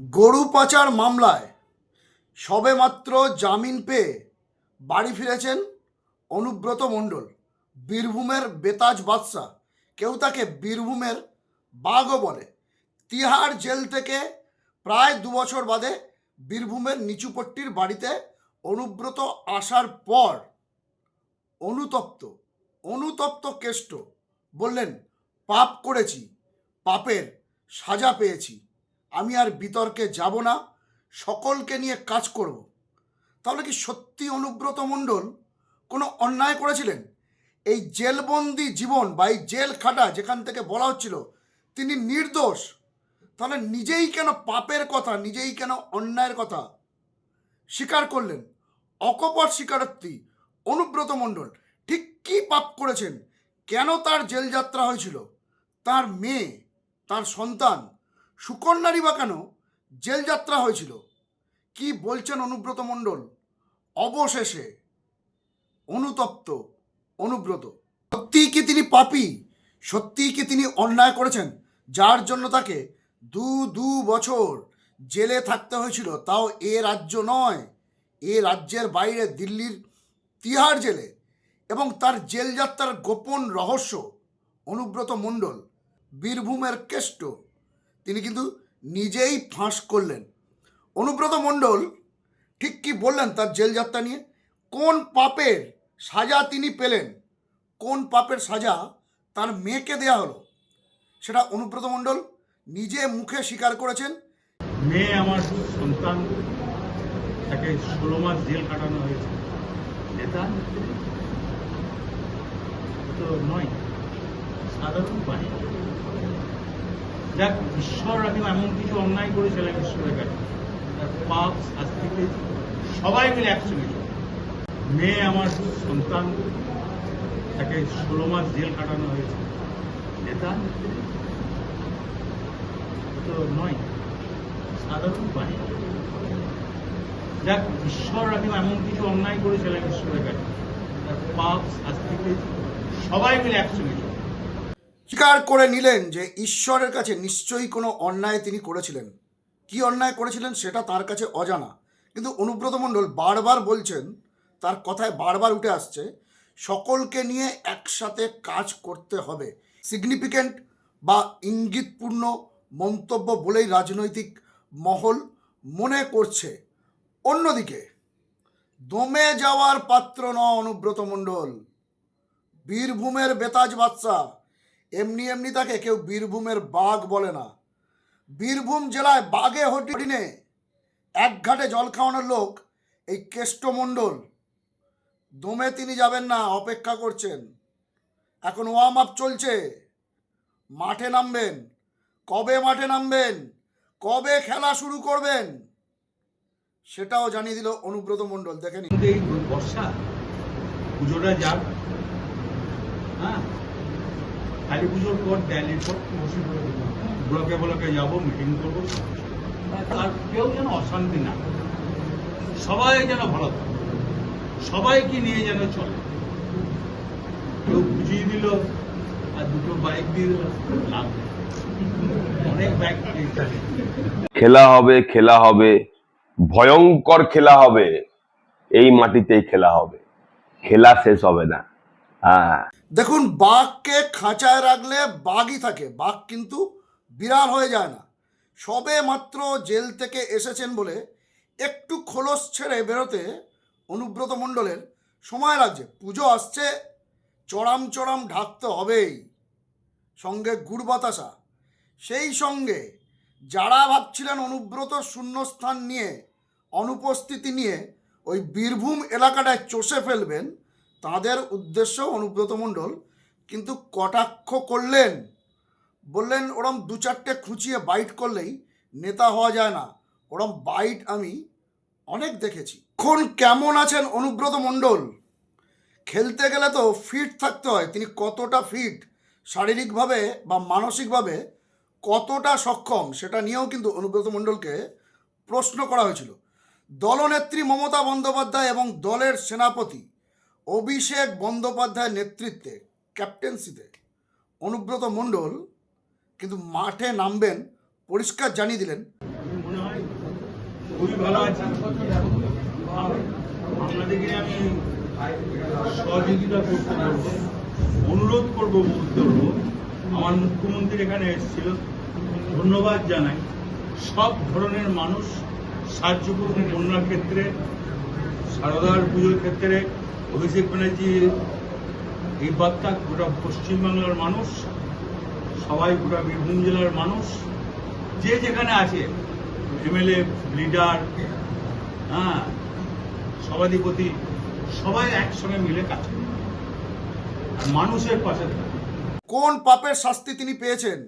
গরু পাচার মামলায় সবেমাত্র জামিন পেয়ে বাড়ি ফিরেছেন অনুব্রত মণ্ডল, বীরভূমের বেতাজ বাদশা কেউ তাকে বীরভূমের বাঘও বলে। তিহার জেল থেকে প্রায় দু বছর বাদে বীরভূমের নিচুপট্টির বাড়িতে অনুব্রত আসার পর অনুতপ্ত অনুতপ্ত কেষ্ট বললেন, পাপ করেছি, পাপের সাজা পেয়েছি। আমি আর বিতর্কে যাব না, সকলকে নিয়ে কাজ করব। তাহলে কি সত্যি অনুব্রত মণ্ডল কোনো অন্যায় করেছিলেন? এই জেলবন্দি জীবন বা এই জেল খাটা যেখান থেকে বলা হচ্ছিল, তিনি নির্দোষ। তাহলে নিজেই কেন পাপের কথা, নিজেই কেন অন্যায়ের কথা স্বীকার করলেন? অকপট স্বীকারোক্তি, অনুব্রত মণ্ডল, ঠিক কী পাপ করেছেন? কেন তার জেল যাত্রা হয়েছিল? তার মেয়ে, তার সন্তান সুকন্যারই বা কেন জেল যাত্রা হয়েছিল? কি বলছেন অনুব্রত মণ্ডল? অবশেষে অনুতপ্ত অনুব্রত। সত্যিই কি তিনি পাপি? সত্যিই কি তিনি অন্যায় করেছেন? যার জন্য তাকে দু দু বছর জেলে থাকতে হয়েছিল, তাও এ রাজ্য নয়। এ রাজ্যের বাইরে দিল্লির তিহার জেলে। এবং তার জেল যাত্রার গোপন রহস্য অনুব্রত মণ্ডল বীরভূমের কেষ্ট। তিনি কিন্তু নিজেই ফাঁস করলেন। অনুব্রত মণ্ডল ঠিক কি বললেন তার জেল যাত্রা নিয়ে? কোন পাপের সাজা তিনি পেলেন? কোন পাপের সাজা তার মেয়েকে দেয়া হলো? সেটা অনুব্রত মণ্ডল নিজে মুখে স্বীকার করেছেন। মেয়ে আমার সন্তান, তাকে ষোলো মাস জেল কাটানো হয়েছে। এটা তো নয়, সাধারণ পানি যাক, ঈশ্বর এখন এমন কিছু অন্যায় করে করেছিলেন ঈশ্বরের কাছে। পাপ, শাস্তি সবাই মিলে একসঙ্গে মেয়ে আমার সন্তান, তাকে ষোলো মাস জেল কাটানো হয়েছে। এটা তো নয়, সাধারণ পানি যাক, ঈশ্বর এখন এমন কিছু অন্যায় করে করেছিলেন ঈশ্বরের কাছে। পাপ, শাস্তি সবাই মিলে একসঙ্গে স্বীকার করে নিলেন যে ঈশ্বরের কাছে নিশ্চয়ই কোনো অন্যায় তিনি করেছিলেন। কি অন্যায় করেছিলেন সেটা তার কাছে অজানা। কিন্তু অনুব্রত মণ্ডল বারবার বলছেন, তার কথায় বারবার উঠে আসছে, সকলকে নিয়ে একসাথে কাজ করতে হবে। সিগনিফিক্যান্ট বা ইঙ্গিতপূর্ণ মন্তব্য বলেই রাজনৈতিক মহল মনে করছে। অন্যদিকে, দমে যাওয়ার পাত্র ন অনুব্রত মণ্ডল। বীরভূমের বেতাজ বাদশা এমনি এমনি তাকে কেউ বীরভূমের বাঘ বলে না। বীরভূম জেলায় বাঘে হটিনে এক ঘাটে জল খাওয়ানোর লোক এই কেষ্টমণ্ডল দমে তিনি যাবেন না, অপেক্ষা করছেন। এখন ওয়ার্ম আপ চলছে। মাঠে নামবেন। কবে মাঠে নামবেন? কবে খেলা শুরু করবেন? সেটাও জানিয়ে দিল অনুব্রত মণ্ডল। দেখে নিন। কিন্তু এই বর্ষা, পুজোটা যাক। হ্যাঁ? কালী পুজোর পর ড্যালির পর। ব্লকে ব্লকে যাব মিটিং করব। আর কেউ যেন অশান্তি না সবাই যেন ভালো থাকে। সবাইকে নিয়ে যেন চলে। কেউ বুঝিয়ে দিল, আর দুটো বাইক দিয়ে দিল, লাভ অনেক বাইক খেলা হবে খেলা হবে। ভয়ঙ্কর খেলা হবে। এই মাটিতেই খেলা হবে। খেলা শেষ হবে না। হ্যাঁ। দেখুন, বাঘকে খাঁচায় রাখলে বাঘই থাকে। বাঘ কিন্তু বিড়াল হয়ে যায় না। সবে মাত্র জেল থেকে এসেছেন বলে একটু খোলস ছেড়ে বেরোতে অনুব্রত মণ্ডলের সময় লাগছে। পুজো আসছে, চড়াম চড়াম ঢাকতে হবেই। সঙ্গে গুড় বাতাসা। সেই সঙ্গে যারা ভাবছিলেন অনুব্রত শূন্যস্থান নিয়ে, অনুপস্থিতি নিয়ে ওই বীরভূম এলাকাটায় চষে ফেলবেন তাদের উদ্দেশ্য অনুব্রত মণ্ডল কিন্তু কটাক্ষ করলেন। বললেন, ওরম দু চারটে খুঁচিয়ে বাইট করলেই নেতা হওয়া যায় না। ওরম বাইট আমি অনেক দেখেছি। এখন কেমন আছেন অনুব্রত মণ্ডল? খেলতে গেলে তো ফিট থাকতে হয়। তিনি কতটা ফিট শারীরিকভাবে বা মানসিকভাবে কতটা সক্ষম? সেটা নিয়েও কিন্তু অনুব্রত মণ্ডলকে প্রশ্ন করা হয়েছিল। দলনেত্রী মমতা বন্দ্যোপাধ্যায় এবং দলের সেনাপতি অভিষেক বন্দ্যোপাধ্যায়ের নেতৃত্বে ক্যাপ্টেন্সিতে অনুব্রত মণ্ডল কিন্তু মাঠে নামবেন, পরিষ্কার জানিয়ে দিলেন। আমি সহযোগিতা অনুরোধ করব আমার মুখ্যমন্ত্রী এখানে এসেছিল, ধন্যবাদ জানাই। সব ধরনের মানুষ সাহায্য করুন বন্যার ক্ষেত্রে, সারদার পুজোর ক্ষেত্রে অভিষেক ব্যানার্জি এই বার্তা গোটা পশ্চিমবাংলার মানুষ, সবাই গোটা বীরভূম জেলার মানুষ, যে যেখানে আছে, এমএলএ, লিডার হ্যাঁ সভাধিপতি, সবাই একসঙ্গে মিলে কাজ করে মানুষের পাশে কোন পাপের শাস্তি তিনি পেয়েছেন,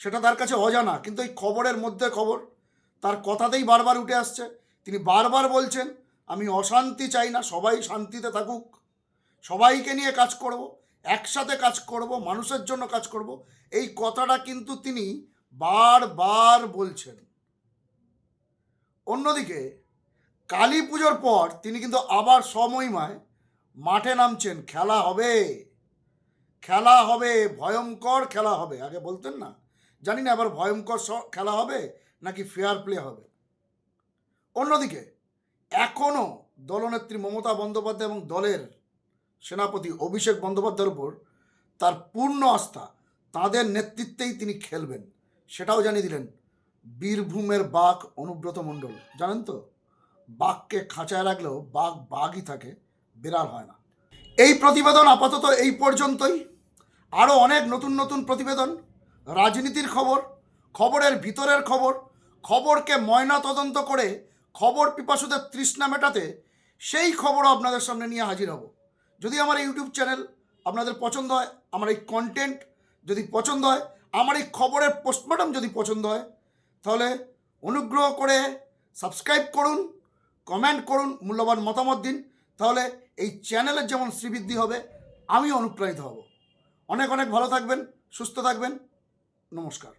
সেটা তার কাছে অজানা, কিন্তু এই খবরের মধ্যে খবর, তার কথাতেই বারবার উঠে আসছে। তিনি বারবার বলছেন আমি অশান্তি চাই না, সবাই শান্তিতে থাকুক। সবাইকে নিয়ে কাজ করব, একসাথে কাজ করব, মানুষের জন্য কাজ করব। এই কথাটা কিন্তু তিনি বারবার বলছেন। অন্যদিকে, কালী পুজোর পর তিনি কিন্তু আবার সময়মায় মাঠে নামছেন। খেলা হবে। খেলা হবে, ভয়ঙ্কর খেলা হবে। আগে বলতেন না? জানি না আবার ভয়ঙ্কর খেলা হবে নাকি ফেয়ার প্লে হবে। অন্যদিকে এখনও দলনেত্রী মমতা বন্দ্যোপাধ্যায় এবং দলের সেনাপতি অভিষেক বন্দ্যোপাধ্যায়ের উপর তার পূর্ণ আস্থা, তাদের নেতৃত্বেই তিনি খেলবেন। সেটাও জানিয়ে দিলেন বীরভূমের বাঘ অনুব্রত মণ্ডল। জানেন তো, বাঘকে খাঁচায় রাখলেও বাঘ বাঘই থাকে, বিড়াল হয় না। এই প্রতিবেদন আপাতত এই পর্যন্তই। আরও অনেক নতুন নতুন প্রতিবেদন, রাজনীতির খবর, খবরের ভিতরের খবর, খবরকে ময়না তদন্ত করে খবর পিপাসুদের তৃষ্ণা মেটাতে সেই খবরও আপনাদের সামনে নিয়ে হাজির হব। যদি আমার ইউটিউব চ্যানেল আপনাদের পছন্দ হয়, আমার এই কন্টেন্ট যদি পছন্দ হয়, আমার এই খবরের পোস্টমর্টম যদি পছন্দ হয়, তাহলে অনুগ্রহ করে সাবস্ক্রাইব করুন কমেন্ট করুন, মূল্যবান মতামত দিন, তাহলে এই চ্যানেলের যেমন শ্রীবৃদ্ধি হবে আমি অনুপ্রাণিত হব। অনেক অনেক ভালো থাকবেন, সুস্থ থাকবেন। নমস্কার।